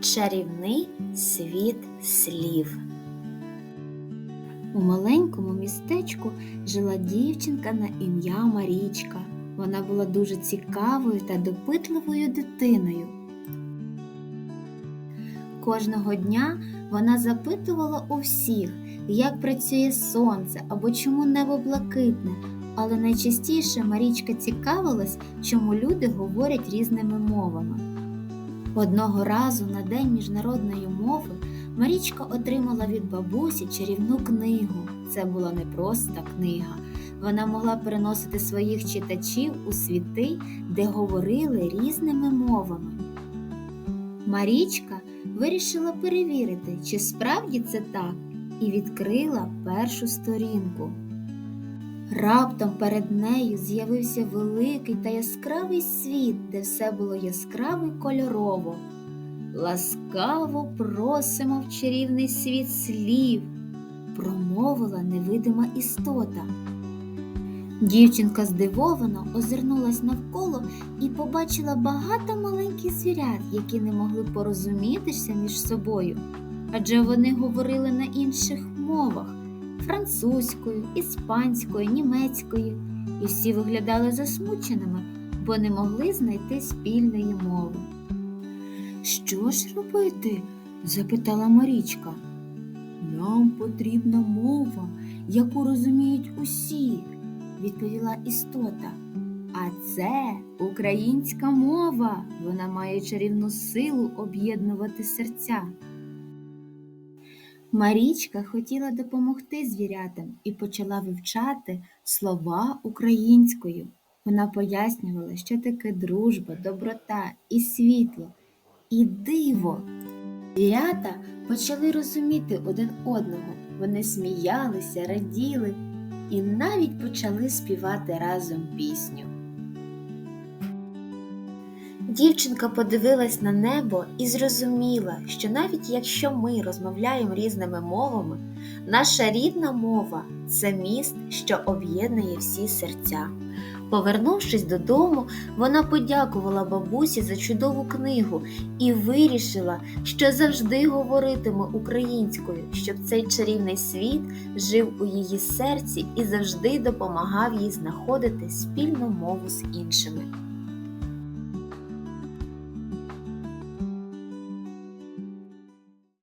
Чарівний світ слів. У маленькому містечку жила дівчинка на ім'я Марічка. Вона була дуже цікавою та допитливою дитиною. Кожного дня вона запитувала у всіх, як працює сонце або чому небо блакитне, але найчастіше Марічка цікавилась, чому люди говорять різними мовами. Одного разу на День міжнародної мови Марічка отримала від бабусі чарівну книгу. Це була не просто книга. Вона могла переносити своїх читачів у світи, де говорили різними мовами. Марічка вирішила перевірити, чи справді це так, і відкрила першу сторінку. Раптом перед нею з'явився великий та яскравий світ, де все було яскраво й кольорово. Ласкаво просимо в чарівний світ слів, промовила невидима істота. Дівчинка здивовано озирнулась навколо і побачила багато маленьких звірят, які не могли порозумітися між собою, адже вони говорили на інших мовах французькою, іспанською, німецькою, і всі виглядали засмученими, бо не могли знайти спільної мови. Що ж робити? запитала Марічка. Нам потрібна мова, яку розуміють усі, відповіла істота. А це українська мова. Вона має чарівну силу об'єднувати серця. Марічка хотіла допомогти звірятам і почала вивчати слова українською. Вона пояснювала, що таке дружба, доброта і світло, і диво. Звірята почали розуміти один одного. Вони сміялися, раділи і навіть почали співати разом пісню. Дівчинка подивилась на небо і зрозуміла, що навіть якщо ми розмовляємо різними мовами, наша рідна мова це міст, що об'єднує всі серця. Повернувшись додому, вона подякувала бабусі за чудову книгу і вирішила, що завжди говоритиме українською, щоб цей чарівний світ жив у її серці і завжди допомагав їй знаходити спільну мову з іншими.